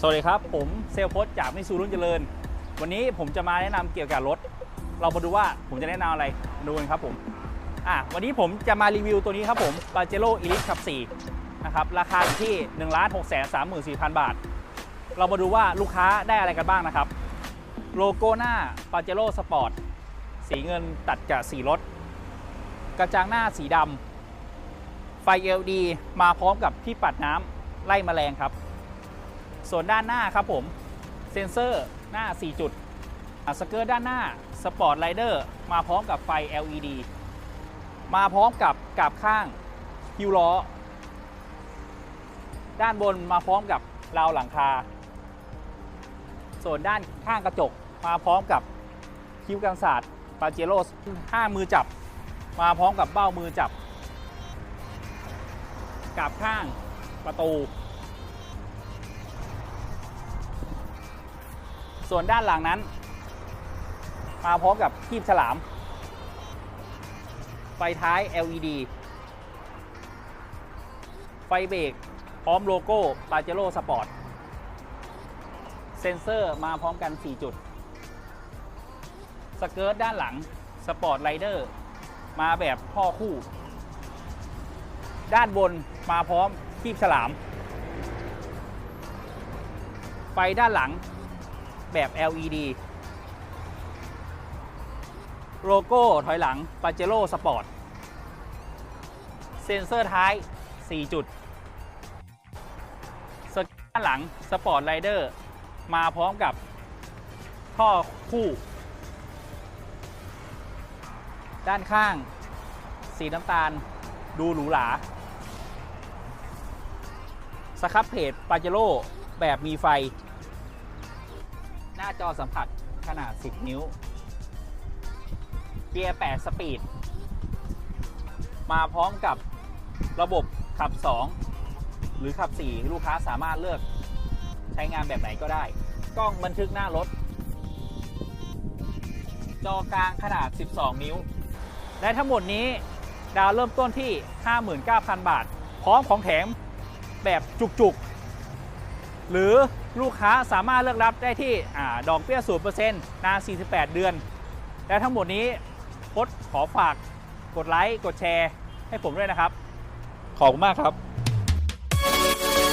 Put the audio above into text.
สวัสดีครับ ผมเซลลโพสจากมิสูรุ่นเจริญ วันนี้ผมจะมาแนะนำเกี่ยวกับรถ เรามาดูว่าผมจะแนะนำอะไรดูกันครับผมอะวันนี้ผมจะมารีวิวตัวนี้ครับผม p a j e r o Elite ขับ4นะครับราคาอยู่ที่1 6 3 4 0 0 0บาท เรามาดูว่าลูกค้าได้อะไรกันบ้างนะครับ โลโก้หน้า p a j e r o Sport สีเงินตัดกับสีรถ กระจังหน้าสีดำไฟ LED มาพร้อมกับที่ปัดน้ำไล่แมลงครับ ส่วนด้านหน้าครับผมเซ็นเซอร์หน้า 4 จุดสเกิร์ตด้านหน้าสปอร์ตไ i เดอร์มาพร้อมกับไฟ LED มาพร้อมกับกาบข้างคิวล้อ ด้านบนมาพร้อมกับราวหลังคา ส่วนด้านข้างกระจกมาพร้อมกับคิ้วกันศาสตร์ปาเจโร่ห้ามือจับ มาพร้อมกับเบ้ามือจับกาบข้างประตู ส่วนด้านหลังนั้น มาพร้อมกับคีบฉลาม ไฟท้าย LED ไฟเบรกพร้อมโลโก้ p a j e r o Sport เซ็นเซอร์มาพร้อมกัน 4 จุด สเกิร์ตด้านหลัง Sport Rider มาแบบพ่อคู่ ด้านบนมาพร้อมคีบฉลาม ไฟด้านหลัง แบบ LED โลโก้ถอยหลัง p a j e r o Sport เซ็นเซอร์ท้าย 4 จุดสกด้านหลัง Sport Rider มาพร้อมกับท่อคู่ ด้านข้าง สีน้ำตาลดูหรูหราสครับเพจปาเจโร่แบบมีไฟ หน้าจอสัมผัสขนาด 10 นิ้ว เกียร์ 8 สปีด มาพร้อมกับระบบขับ 2 หรือขับ 4 ลูกค้าสามารถเลือกใช้งานแบบไหนก็ได้ กล้องบันทึกหน้ารถ จอกลางขนาด 12 นิ้ว และทั้งหมดนี้ดาวเริ่มต้นที่ 59,000 บาท พร้อมของแถมแบบจุกๆ หรือลูกค้าสามารถเลือกรับได้ที่อดอกเบี้ย0%นาน 48 เดือน และทั้งหมดนี้พดขอฝากกดไลค์ กดแชร์ ให้ผมด้วยนะครับ ขอบคุณมากครับ